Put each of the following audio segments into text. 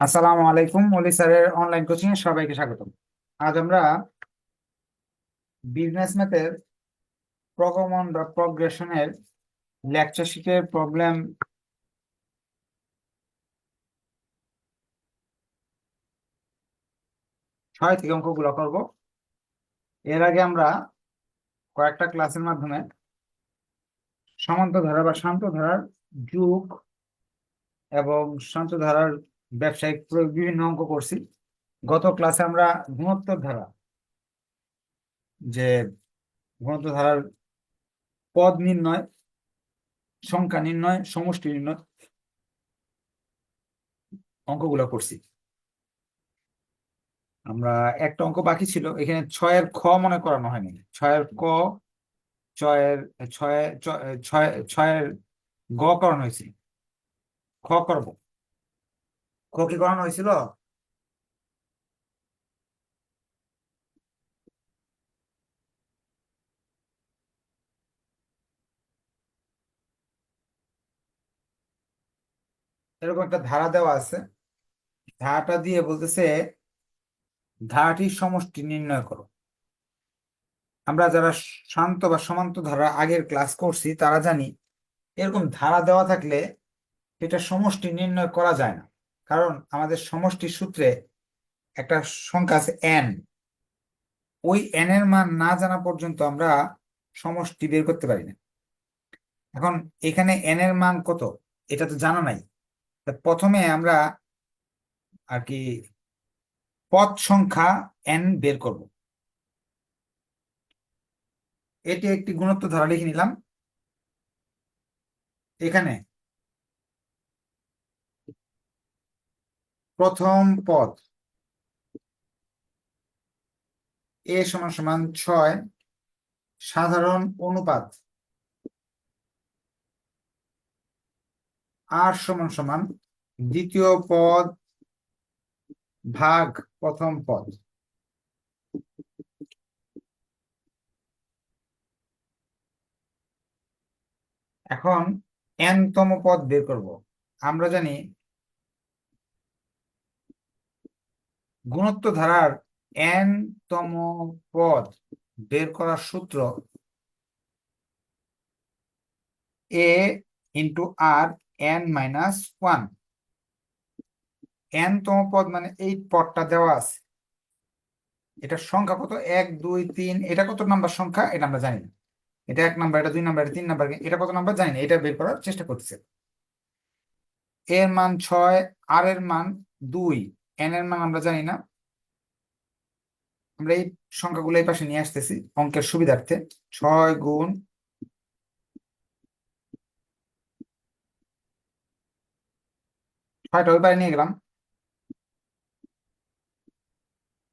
আসসালামু আলাইকুম অলি স্যারের অনলাইন কোচিং এ সবাইকে স্বাগতম। আজ আমরা বিজনেস ম্যাথের প্রগমন বা প্রগ্রেশনের লেকচার শিটের প্রবলেম ছয় থেকে অঙ্কগুলো করব। এর আগে আমরা কয়েকটা ক্লাসের মাধ্যমে সমান্ত ধারা বা শান্ত ধারার যুগ এবং শান্ত ধারার ব্যবসায়িক প্রয়োগ বিভিন্ন অঙ্ক করছি। গত ক্লাসে আমরা গুণোত্তর ধারা, যে গুণোত্তর ধারার পদ নির্ণয়, সংখ্যা নির্ণয়, সমষ্টি নির্ণয় অঙ্কগুলো করছি। আমরা একটা অঙ্ক বাকি ছিল, এখানে ছয়ের খ মনে করানো হয়নি। ছয়ের ক, ছয়ের ছয় ছয়, ছয়ের গ করানো হয়েছে। খ করব। খ কি করানো হয়েছিল? এরকম একটা ধারা দেওয়া আছে। ধারাটা দিয়ে বলতেছে ধারাটির সমষ্টি নির্ণয় করো। আমরা যারা শান্ত বা সমান্ত ধারা আগের ক্লাস করছি, তারা জানি এরকম ধারা দেওয়া থাকলে এটা সমষ্টি নির্ণয় করা যায় না। কারণ আমাদের সমষ্টির সূত্রে একটা সংখ্যা আছে এন ওই এন এর মান না জানা পর্যন্ত আমরা সমষ্টি বের করতে পারি না। এখন এখানে এন এর মান কত? এটা তো জানা নাই। প্রথমে আমরা আর কি পদ সংখ্যা এন বের করব। এটি একটি গুণত্ব ধারা লিখে নিলাম। এখানে প্রথম পদ। এ সমান সমান ছয়, সাধারণ অনুপাত। আর সমান সমান দ্বিতীয় পদ ভাগ প্রথম পদ। এখন এনতম পদ বের করব। আমরা জানি গুণত্ব ধারার এন তম পদ বের করার সূত্র a into r n minus one n তম পদ মানে এই পদটা দেওয়া আছে। এটা সংখ্যা কত? এক, দুই, তিন। এটা কত নাম্বার সংখ্যা? এটা আমরা জানি না। এটা এক নাম্বার, এটা দুই নাম্বার, এটা তিন নাম্বার, এটা কত নাম্বার? জানি না। এটা বের করার চেষ্টা করতেছে। এর মান ছয়, আর এর মান দুই। এন এর মান আমরা জানি না। আমরা এই সংখ্যাগুলো এই পাশে নিয়ে আসতেছি, অঙ্কের সুবিধার্থে। ছয় গুণ ছয়টা পারে নিয়ে গেলাম।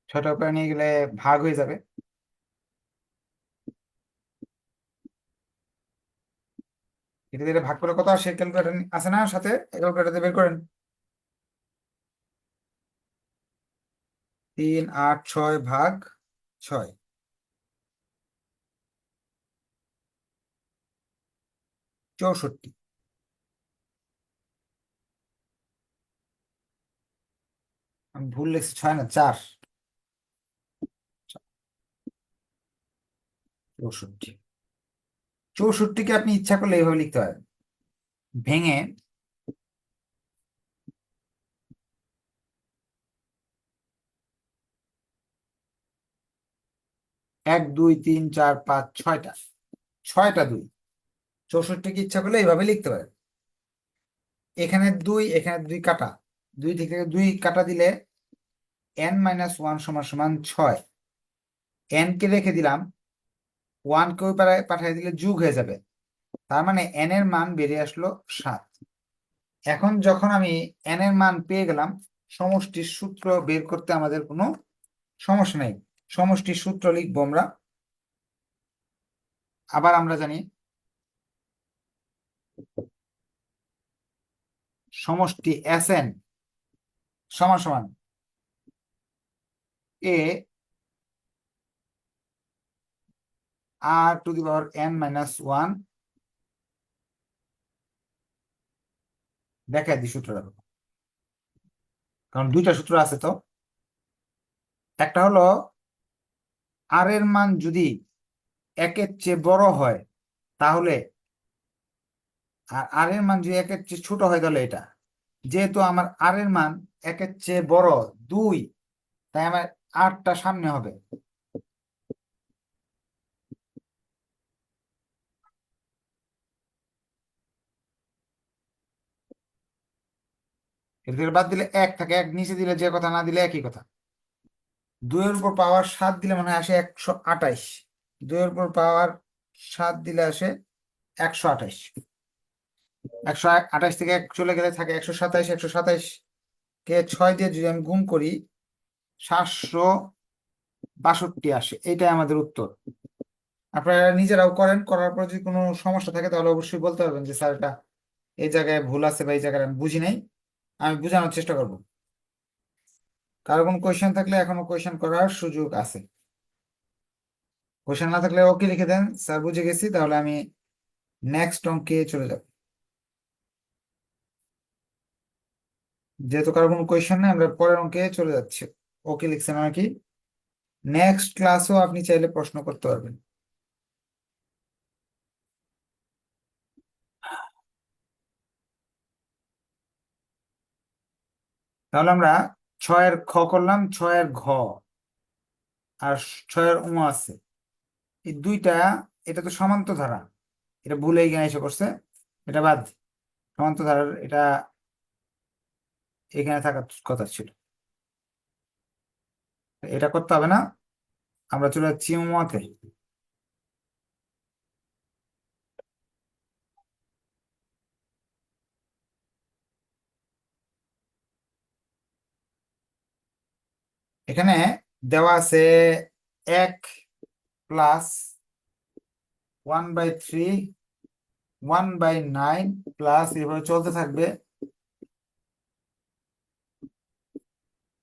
ছয়টা পারে নিয়ে গেলে ভাগ হয়ে যাবে। এটা দিয়ে ভাগ করে কত আসে? ক্যালকুলেটর আছে না সাথে? ক্যালকুলেটর বের করেন। তিন, আট, ছয় ভাগ ছয়। চৌষট্টি। আমি ভুল লিখছি, ছয় না, চার। চৌষট্টি। চৌষট্টিকে আপনি ইচ্ছা করলে এইভাবে লিখতে পারেন। ভেঙে এক, দুই, তিন, চার, পাঁচ, ছয়টা। ছয়টা দুই। চৌষট্টিকে ইচ্ছা করলে এইভাবে লিখতে পারেন। এখানে দুই এখানে দুই কাটা। দুই থেকে দুই কাটা দিলে এন মাইনাস ওয়ান সমান সমান ছয়। এন কে রেখে দিলাম ওয়ান কে ওই পাঠিয়ে দিলে যুগ হয়ে যাবে। তার মানে এন এর মান বেরিয়ে আসলো সাত। এখন যখন আমি এন এর মান পেয়ে গেলাম, সমষ্টির সূত্র বের করতে আমাদের কোনো সমস্যা নেই। সমষ্টির সূত্র লিখব আমরা। আবার আমরা জানি সমষ্টি এস এন সমান সমান a r to the power n minus one দেখায় দিই সূত্রটা। কারণ দুইটা সূত্র আছে তো। একটা হলো আর এর মান যদি একের চেয়ে বড় হয়, তাহলে আর আর এর মান যদি একের চেয়ে ছোট হয় তাহলে এটা। যেহেতু আমার আর এর মান একের চেয়ে বড় দুই, তাই আমার আটটা সামনে হবে। বাদ দিলে এক থাকে, এক নিচে দিলে যে কথা, না দিলে একই কথা। দুইয়ের উপর পাওয়ার সাত দিলে মনে আসে একশো আঠাইশ দুইয়ের উপর পাওয়ার সাত দিলে আসে একশো আঠাইশ একশো আঠাইশ থেকে এক চলে গেলে থাকে একশো সাতাইশ একশো সাতাইশ কে ছয় দিয়ে যদি আমি গুণ করি, সাতশো বাষট্টি আসে। এটাই আমাদের উত্তর। আপনারা নিজেরাও করেন, করার পর যদি কোনো সমস্যা থাকে তাহলে অবশ্যই বলতে পারবেন যে, স্যার, এটা এই জায়গায় ভুল আছে বা এই জায়গায় আমি বুঝি নাই। আমি বোঝানোর চেষ্টা করব। কারও কোনো কোয়েশ্চেন থাকলে এখনও কোয়েশন করার সুযোগ আছে। কোয়েশ্চেন না থাকলে ওকে লিখে দেন, স্যার বুঝে গেছি, তাহলে আমি নেক্সট অঙ্কে চলে যাব। যেহেতু কারও কোনো কোয়েশ্চেন নেই, আমরা পরের অঙ্কে চলে যাচ্ছি। ওকে লিখছেন আর নাকি নেক্সট ক্লাসও আপনি চাইলে প্রশ্ন করতে পারবেন। তাহলে আমরা ছয়ের খ করলাম, ছয়ের ঘ আর ছয়ের উম আছে। এই দুইটা, এটা তো সমান্ত ধারা এটা ভুলে এখানে এসে করছে এটা বাদ। সমান্ত ধারার এটা এখানে থাকার কথা ছিল। এটা করতে হবে না। আমরা চলে যাচ্ছি উমাতে এখানে দেওয়া আছে এক plus one by three one by nine plus এভাবে চলতে থাকবে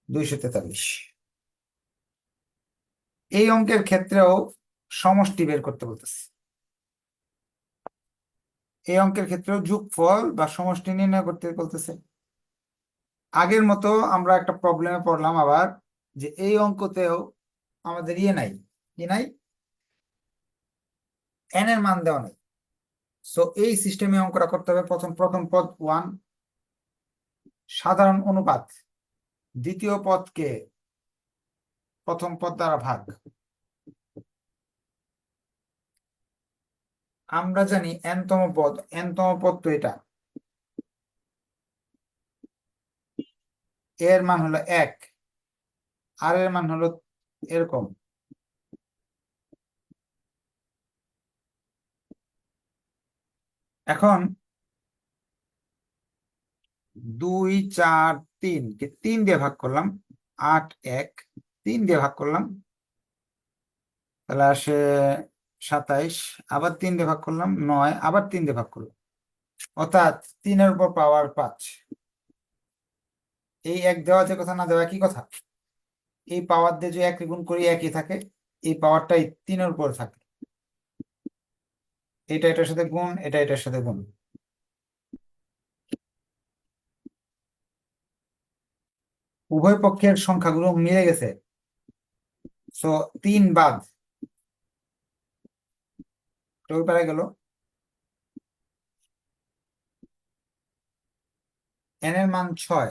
দুইশো তেতাল্লিশ। এই অঙ্কের ক্ষেত্রেও সমষ্টি বের করতে বলতেছে। এই অঙ্কের ক্ষেত্রেও যোগফল বা সমষ্টি নির্ণয় করতে বলতেছে। আগের মতো আমরা একটা প্রবলেমে পড়লাম আবার। যে এই অঙ্কতেও আমাদের ইয়ে নাই, কি নাই? এন এর মান দেওয়া নেই। সো এই সিস্টেমে অঙ্কটা করতে হবে। প্রথম প্রথম পদ ওয়ান সাধারণ অনুপাত। দ্বিতীয় পদকে প্রথম পদ দ্বারা ভাগ। আমরা জানি এনতম পদ এনতম পদ তো এটা। এর মান হলো এক। আর এর মান হলো এরকম। এখন দুই, চার, তিন, কে তিন দিয়ে ভাগ করলাম, আট, এক, তিন দিয়ে ভাগ করলাম, তাহলে আসে সাতাইশ, আবার তিন দিয়ে ভাগ করলাম, নয়, আবার তিন দিয়ে ভাগ করলাম। অর্থাৎ তিনের উপর পাওয়ার পাঁচ। এই এক দেওয়া যে কথা না দেওয়া কি কথা। এই পাওয়ার দিয়ে যে এক গুণ করি, একই থাকে, এই পাওয়ারটাই তিনের উপর থাকে। এটা এটার সাথে গুণ, এটা এটার সাথে গুণ। উভয় পক্ষের সংখ্যাগুলো মিলে গেছে। সো তিন বাদ। পারে গেল। এন এর মান ছয়।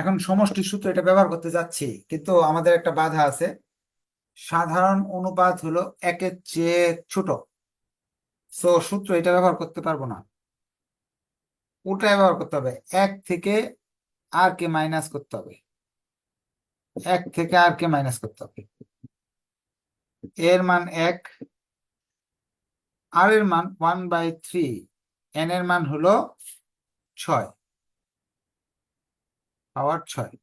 এখন সমষ্টি সূত্র এটা ব্যবহার করতে যাচ্ছি, কিন্তু আমাদের একটা বাধা আছে। সাধারণ অনুপাত হলো একের চেয়ে ছোট। সো সূত্র এটা ব্যবহার করতে পারব না। ওটা ব্যবহার করতে হবে। এক থেকে আর কে মাইনাস করতে হবে। এক থেকে আর কে মাইনাস করতে হবে। এর মান এক, আর এর মান ওয়ান বাই থ্রি এন এর মান হলো ছয়। পাওয়ার ছয়।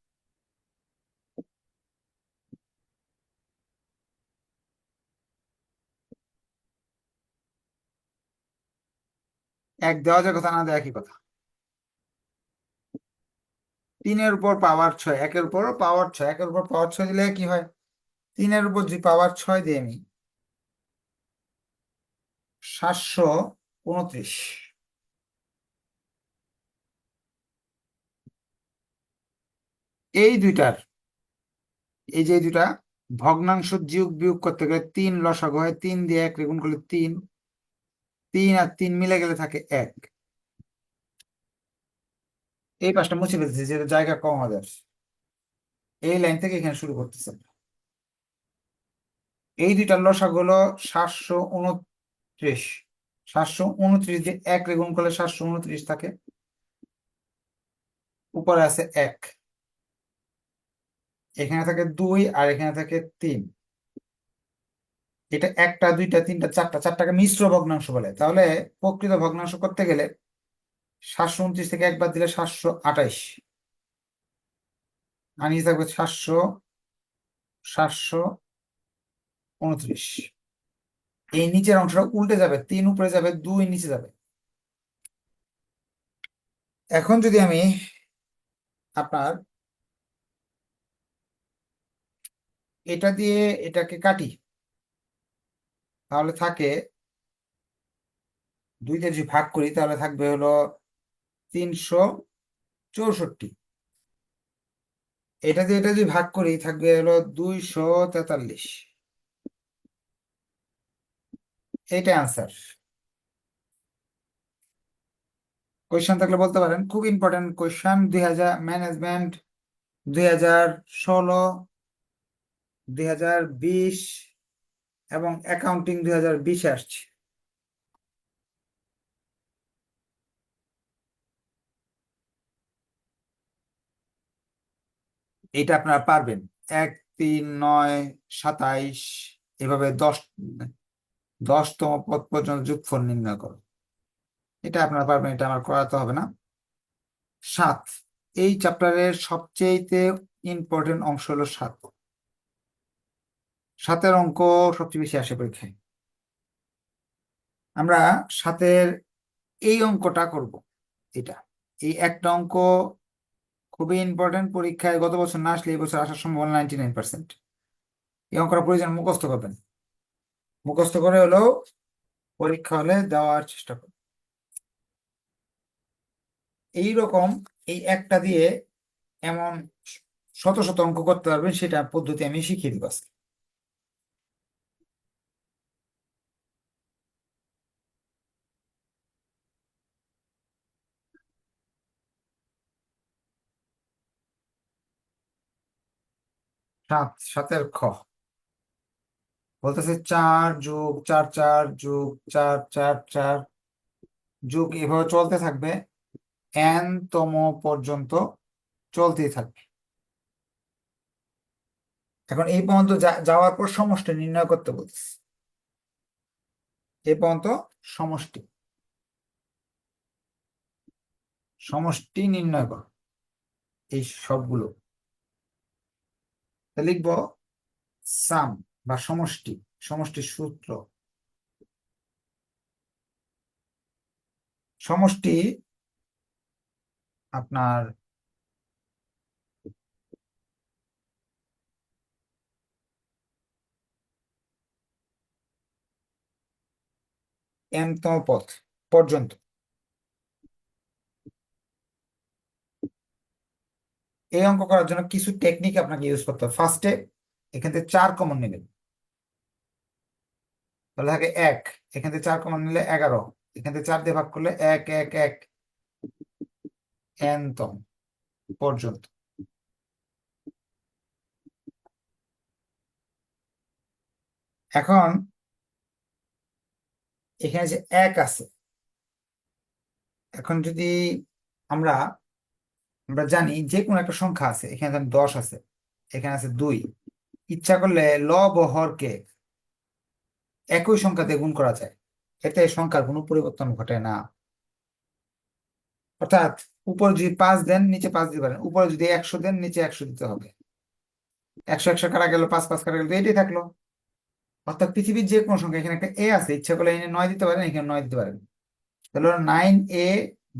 এক দেওয়া যায় কথা, না দেওয়া একই কথা। তিনের উপর পাওয়ার ছয়, একের উপর পাওয়ার ছয়, একের উপর পাওয়ার ছয় দিলে কি হয়? তিনের উপর যদি পাওয়ার ছয় দিই আমি, সাতশো উনত্রিশ। এই দুইটার, এই যে দুইটা, ভগ্নাংশ যোগ বিয়োগ করতে গেলে তিন লসাগু হয়, তিন দিয়ে এক গুণ করলে তিন তিন আর তিন মিলে গেলে থাকে এক। এই পাশটা মুছে ফেলতেছি যেটা জায়গা কম হবে এই লাইন থেকে এখানে শুরু করতেছে এই দুইটার লসাগু হলো সাতশো উনত্রিশ। সাতশো উনত্রিশ দিয়ে এক গুণ করলে সাতশো উনত্রিশ থাকে। উপরে আছে এক। এখানে থাকে দুই আর এখানে থাকে তিন। এটা একটা, দুইটা, তিনটা, চারটা, চারটাকে মিশ্র ভগ্নাংশ বলে। তাহলে প্রকৃত ভগ্নাংশ করতে গেলে সাতশো উনত্রিশ থেকে একবার দিলে সাতশো আঠাইশ। আর থাকবে সাতশো সাতশো উনত্রিশ। এই নিচের অংশটা উল্টে যাবে, তিন উপরে যাবে, দুই নিচে যাবে। এখন যদি আমি আপনার এটা দিয়ে এটাকে কাটি। তাহলে থাকে দুইটা যদি ভাগ করি, তাহলে থাকবে হলো তিনশো চৌষট্টি। এটা দিয়ে এটা যদি ভাগ করি, থাকবে হলো দুইশো তেতাল্লিশ। এইটা আনসার কোয়েশ্চেন থাকলে বলতে পারেন। খুব ইম্পর্টেন্ট কোয়েশ্চেন দুই হাজার ম্যানেজমেন্ট দুই হাজার ষোলো দুই হাজার বিশ এবং অ্যাকাউন্টিং দুই হাজার বিশে আসছে। এটা আপনারা পারবেন। এক, তিন, নয়, সাতাইশ, এভাবে দশ, দশতম পদ পর্যন্ত যোগফল নির্ণয় করো। এটা আপনারা পারবেন, এটা আমার করাতে হবে না। সাত, এই চ্যাপ্টারের সবচেয়ে ইম্পর্টেন্ট অংশ হলো সাত। সাতের অঙ্ক সবচেয়ে বেশি আসে পরীক্ষায়। আমরা সাতের এই অঙ্কটা করব, এটা। এই একটা অঙ্ক খুবই ইম্পর্টেন্ট পরীক্ষায় গত বছর না আসলে এই বছর আসার সম্ভাবনা নাইনটি নাইন পার্সেন্ট এই অঙ্কটা প্রয়োজন মুখস্থ করবেন। মুখস্থ করে হলেও পরীক্ষা হলে দেওয়ার চেষ্টা করবেন এইরকম এই একটা দিয়ে এমন শত শত অঙ্ক করতে পারবেন, সেটা পদ্ধতি আমি শিখিয়ে দিব আজকে। সাত, সাতের খ। বলতেছে চার যোগ চার চার যোগ চার চার চার যোগ এভাবে চলতে থাকবে। এন তম পর্যন্ত চলতেই থাকবে। এখন এই পর্যন্ত যাওয়ার পর সমষ্টি নির্ণয় করতে বলতেছে। এই পর্যন্ত সমষ্টি। সমষ্টি নির্ণয় কর। এই সবগুলো। লিখব সাম বা সমষ্টি সমষ্টি সূত্র। সমষ্টি আপনার এমতম পথ পর্যন্ত। এই অঙ্ক করার জন্য কিছু টেকনিক আপনাকে ইউজ করতে হবে। ফার্স্টে এখান থেকে চার কমন নেবেন। তাহলে থাকে এক। এখান থেকে চার কমন নিলে এগারো। এখান থেকে চার দিয়ে ভাগ করলে এক এক এক। এনতম পর্যন্ত। এখন এখানে যে এক আছে, এখন যদি আমরা আমরা জানি যে কোনো একটা সংখ্যা আছে, এখানে ধরেন দশ আছে, এখানে আছে দুই। ইচ্ছা করলে লব ও হরকে একই সংখ্যাতে গুণ করা যায়, এতে সংখ্যার কোনো পরিবর্তন ঘটে না। অর্থাৎ উপরে যদি পাঁচ দেন, নিচে পাঁচ দিতে পারেন, উপরে যদি একশো দেন, নিচে একশো দিতে হবে। একশো একশো কাটা গেল, পাঁচ পাঁচ কাটা গেল এটাই থাকল। অর্থাৎ পৃথিবীর যে কোনো সংখ্যা, এখানে একটা এ আছে, ইচ্ছা করলে এখানে নয় দিতে পারেন, এখানে নয় দিতে পারেন। তাহলে নাইন এ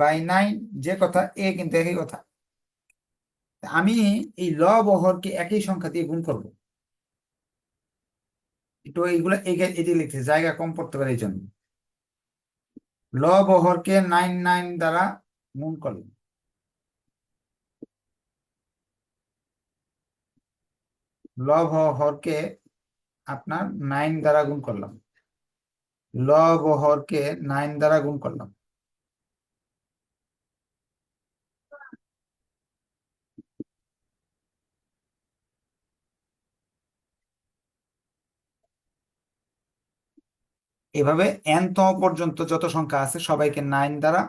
বাই নাইন যে কথা এ কিন্তু একই কথা। আমি এই ল বহরকে একই সংখ্যা দিয়ে গুণ করব। একটু এইগুলা এটি লিখছে, জায়গা কম পড়তে পারে এই জন্য ল বহরকে নাইন নাইন দ্বারা গুণ করলেন লব হরকে আপনার নাইন দ্বারা গুণ করলাম। লব হরকে নাইন দ্বারা গুণ করলাম। এভাবে এন পর্যন্ত যত সংখ্যা আছে সবাইকে নাইন দ্বারা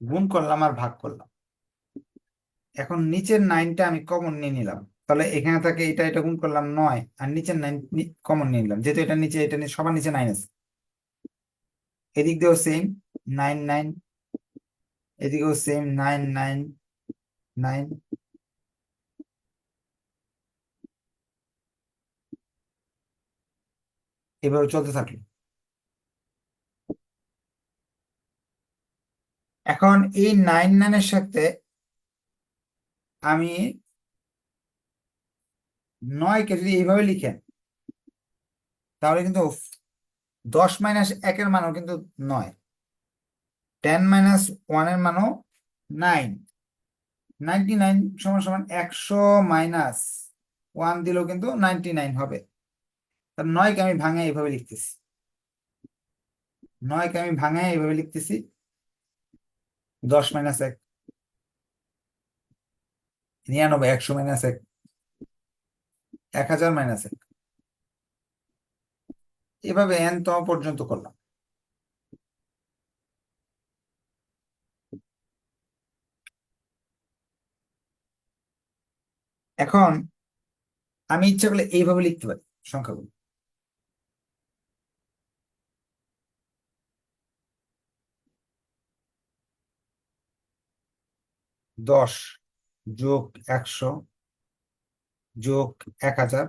গুণ করলাম আর ভাগ করলাম। এখন নিচের নাইনটা আমি কমন নিয়ে নিলাম। তাহলে এখানে থাকে এটা এটা গুণ করলাম নয়, আর নিচের নাইন কমন নিয়ে নিলাম। যেহেতু এটা নিচে, এটা সবার নিচে নাইন আছে। এদিক দিয়েও সেম নাইন নাইন এদিকেও সেম নাইন নাইন নাইন এভাবে চলতে থাকল। এখন এই নাইন নাইনের সাথে আমি নয়কে যদি এইভাবে লিখেন তাহলে কিন্তু দশ মাইনাস একের মানও কিন্তু নয়। টেন মাইনাস ওয়ানের মানও নাইন নাইনটি নাইন সমান সমান একশো মাইনাস ওয়ান দিলেও কিন্তু নাইনটি নাইন হবে নয়কে আমি ভাঙে এইভাবে লিখতেছি। নয়কে আমি ভাঙে এইভাবে লিখতেছি। দশ মাইনাস এক। নিরানব্বই, একশো মাইনাস এক। এক হাজার মাইনাস এক। এভাবে এন তম পর্যন্ত করলাম। এখন আমি ইচ্ছা করলে এইভাবে লিখতে পারি সংখ্যাগুলো। দশ যোগ একশো যোগ এক হাজার।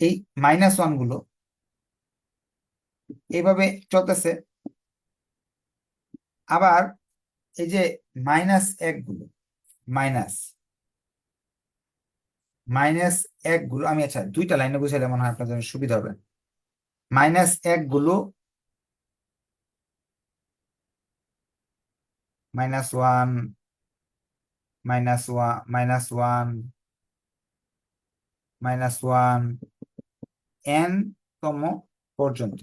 এই মাইনাস ওয়ানগুলো এইভাবে চলতেছে। আবার এই যে মাইনাস একগুলো মাইনাস মাইনাস একগুলো, আমি আচ্ছা দুইটা লাইনে বুঝাইলে মনে হয় আপনার জন্য সুবিধা হবে। Minus একগুলো minus one minus one minus one minus one n তম পর্যন্ত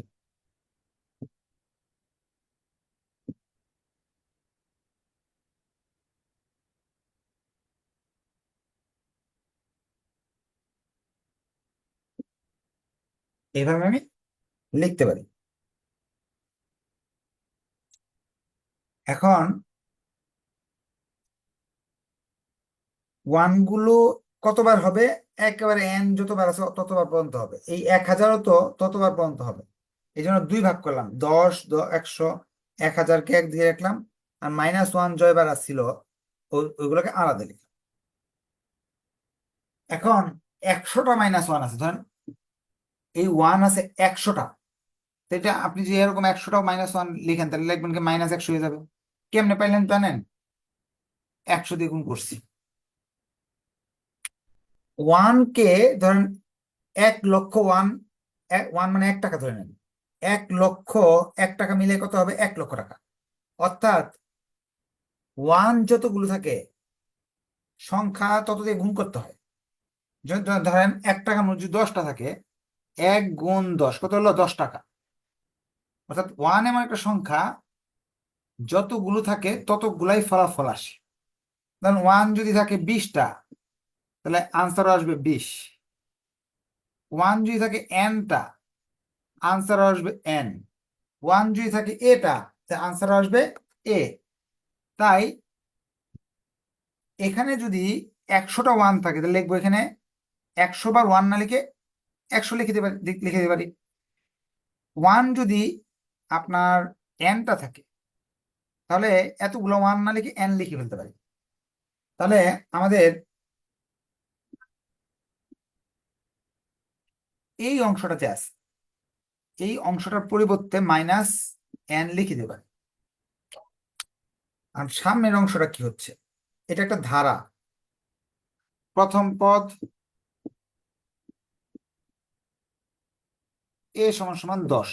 এইভাবে আমি লিখতে পারি। এখন ওয়ানগুলো কতবার হবে? একেবারে এন যতবার আছে ততবার পর্যন্ত হবে। এই এক হাজারও তো ততবার পর্যন্ত হবে। এই জন্য দুই ভাগ করলাম। দশ একশো, এক হাজারকে এক দিয়ে রাখলাম। আর মাইনাস ওয়ান জয়বার আসছিল ওইগুলোকে আলাদা লিখলাম। এখন একশোটা মাইনাস ওয়ান আছে। ধরেন এই ওয়ান আছে একশোটা। এটা আপনি যে এরকম একশোটা মাইনাস ওয়ান লিখেন, তাহলে লিখবেন কি মাইনাস একশো হয়ে যাবে। কেমনে পাইলেন জানেন? একশো দিয়ে গুণ করছি। ওয়ান কে ধরেন এক লক্ষ ওয়ান ওয়ান মানে এক টাকা ধরে নেন। এক লক্ষ এক টাকা মিলে কত হবে? এক লক্ষ টাকা। অর্থাৎ ওয়ান যতগুলো থাকে, সংখ্যা তত দিয়ে গুণ করতে হয়। ধরেন এক টাকা যদি দশটা থাকে, এক গুণ দশ, কত হলো? দশ টাকা। অর্থাৎ ওয়ান এমন একটা সংখ্যা, যতগুলো থাকে ততগুলাই ফলাফল আসে। ধরেন ওয়ান যদি থাকে বিশটা তাহলে আনসার আসবে বিশ। ওয়ান যদি থাকে এনটা আনসার আসবে এন ওয়ান যদি থাকে এটা আনসার আসবে এ তাই এখানে যদি একশোটা ওয়ান থাকে, তাহলে লিখব এখানে একশো বার ওয়ান না লিখে একশো লিখে পারি লিখে দিতে পারি। ওয়ান যদি আপনার এনটা থাকে, তাহলে এতগুলো ওয়ান না লিখে এন লিখে ফেলতে পারি। তাহলে আমাদের এই অংশটাতে আছে। এই অংশটার পরিবর্তে মাইনাস এন লিখে দেবেন। আর সামনের অংশটা কি হচ্ছে? এটা একটা ধারা। প্রথম পদ এ সমান সমান দশ।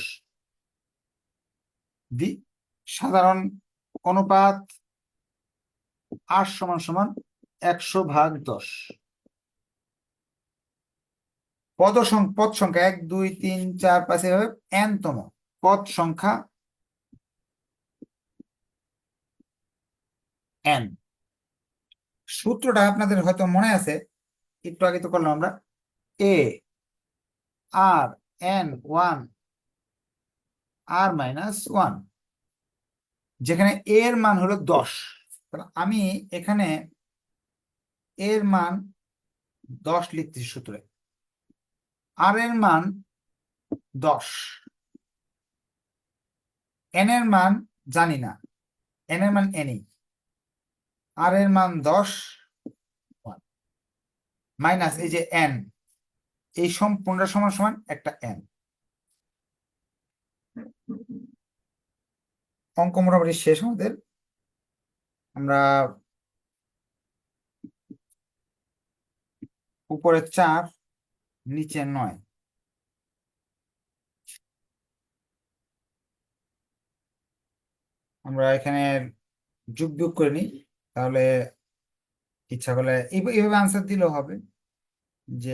সাধারণ অনুপাত আর সমান সমান একশো ভাগ দশ। পদ পদ সংখ্যা এক, দুই, তিন, চার, পাঁচ, এভাবে n তম পদ সংখ্যা এন সূত্রটা আপনাদের হয়তো মনে আছে, একটু আগে তো করলাম আমরা a r n one r minus one যেখানে এর মান হলো দশ। আমি এখানে এর মান দশ লিখতেছি সূত্রে। আর এর মান দশ। এন এর মান জানি না। এন এর মান এনই আর এর মান দশ মাইনাস এই যে এন এই সম্পূর্ণ সমান সমান একটা এন অঙ্ক মোটামুটি শেষ আমাদের। আমরা উপরে চার নিচে নয়। আমরা এখানে যুগ যুগ করে নিই, তাহলে ইচ্ছা করলে এই- এইভাবে আনসার দিলেও হবে যে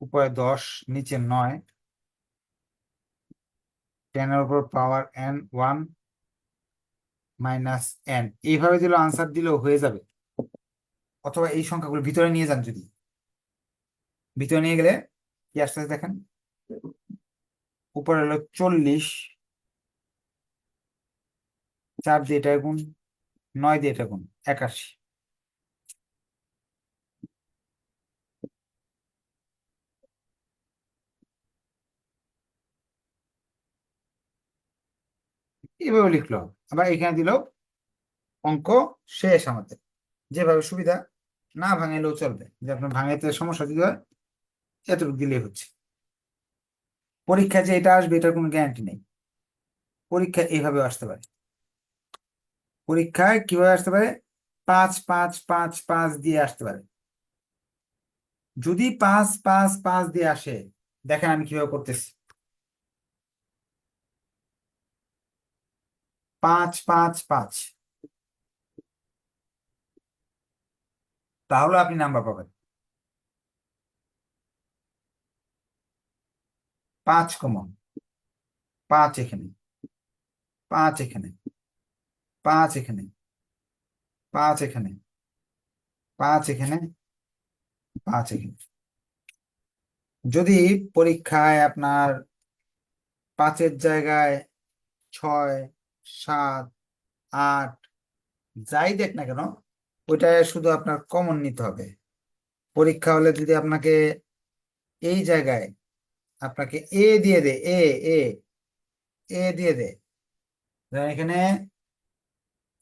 উপরে দশ, নিচে নয়। টেনের উপর power n one minus n এইভাবে দিলেও আনসার দিলেও হয়ে যাবে। অথবা এই সংখ্যাগুলো ভিতরে নিয়ে যান যদি। ভিতরে নিয়ে গেলে কি আসতেছে দেখেন? উপরে হলো চল্লিশ। চার দিয়ে এটা গুণ, নয় দিয়ে এটা গুণ, একাশি। এভাবে লিখলো। আবার এখানে দিল অঙ্ক শেষ আমাদের। যেভাবে সুবিধা না ভাঙাইলেও চলবে। যে আপনার ভাঙাইতে সমস্যা যদি হয়, এতটুকু দিলেই হচ্ছে। পরীক্ষা যে এটা আসবে, এটার কোনো গ্যারান্টি নেই। পরীক্ষা এইভাবে আসতে পারে। পরীক্ষায় কীভাবে আসতে পারে? পাঁচ পাঁচ পাঁচ পাঁচ দিয়ে আসতে পারে। যদি পাঁচ পাঁচ পাঁচ দিয়ে আসে, দেখেন আমি কীভাবে করতেছি। পাঁচ পাঁচ পাঁচ। তাহলে আপনি নাম্বার পাবেন। পাঁচ কমন। পাঁচ এখানে। পাঁচ এখানে। পাঁচ এখানে। পাঁচ এখানে। পাঁচ এখানে। পাঁচ এখানে। যদি পরীক্ষায় আপনার পাঁচের জায়গায় ছয় সাত, আট, যাই দেখ না কেন, ওইটা শুধু আপনার কমন নিতে হবে। পরীক্ষা হলে যদি আপনাকে এই জায়গায় আপনাকে এ দিয়ে দে এ এ এ দিয়ে দে এখানে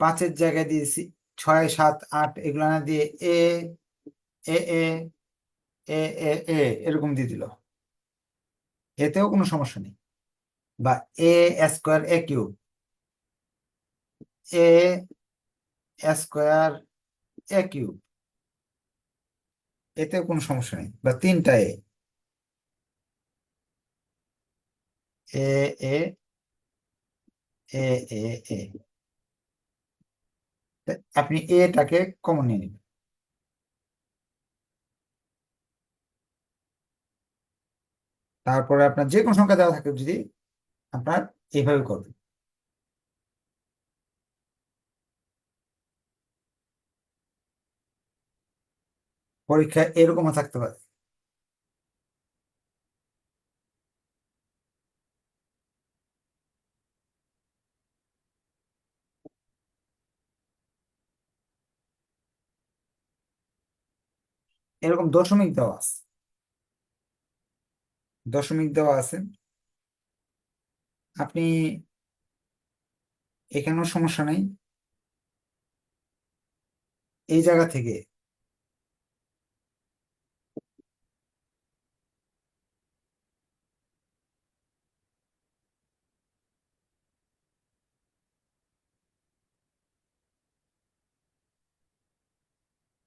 পাঁচের জায়গায় দিয়েছি, ছয়, সাত, আট, এগুলো না দিয়ে এ এ এ এ এ এ এরকম দিয়ে দিল। এতেও কোনো সমস্যা নেই। বা a square a cube a square a cube এতেও কোনো সমস্যা নেই, বা তিনটা এ এ এ এ এ এ আপনি এটাকে কমন নিয়ে নেবেন। তারপরে আপনার যে কোনো সংখ্যা দেওয়া থাকে যদি আপনার এইভাবে করবেন। পরীক্ষা এরকমও থাকতে পারে। এরকম দশমিক দেওয়া আছে। দশমিক দেওয়া আছে। আপনি এখানেও সমস্যা নেই। এই জায়গা থেকে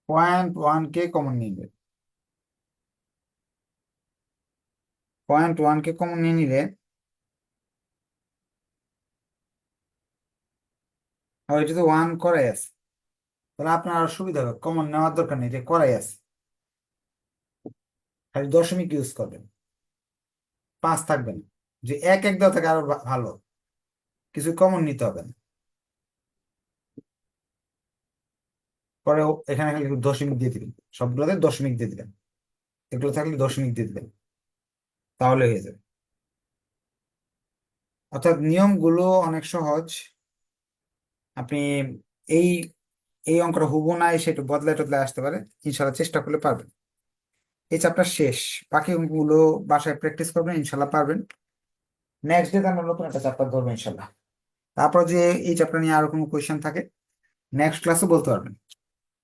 পয়েন্ট ওয়ান কে কমন নিয়ে নেবেন পয়েন্ট ওয়ানকে কমন নিয়ে নিলে এটা তো ওয়ান করাই আছে, তাহলে আপনার আরও সুবিধা হবে, কমন নেওয়ার দরকার নেই এটা করাই আছে। খালি দশমিক ইউজ করবেন। পাঁচ থাকবে না। যে এক এক দেওয়া থাকে আরও ভালো। কিছু কমন নিতে হবে না। পরে এখানে দশমিক দিয়ে দিবেন সবগুলোতে দশমিক দিয়ে দিবেন এগুলো থাকলে দশমিক দিয়ে দিবেন তাহলে হয়ে যাবে। অর্থাৎ নিয়মগুলো অনেক সহজ। আপনি এই এই অঙ্কটা হুবহু না এসে একটু বদলায় টদলায় আসতে পারে। ইনশাল্লাহ চেষ্টা করলে পারবেন। এই চ্যাপ্টার শেষ। বাকি অঙ্কগুলো বাসায় প্র্যাকটিস করবেন, ইনশাল্লাহ পারবেন। নেক্সট ডে আমরা নতুন একটা চ্যাপ্টার ধরবো ইনশাল্লাহ। তারপর যে এই চ্যাপ্টার নিয়ে আরও কোনো কোয়েশ্চেন থাকে নেক্সট ক্লাসে বলতে পারবেন।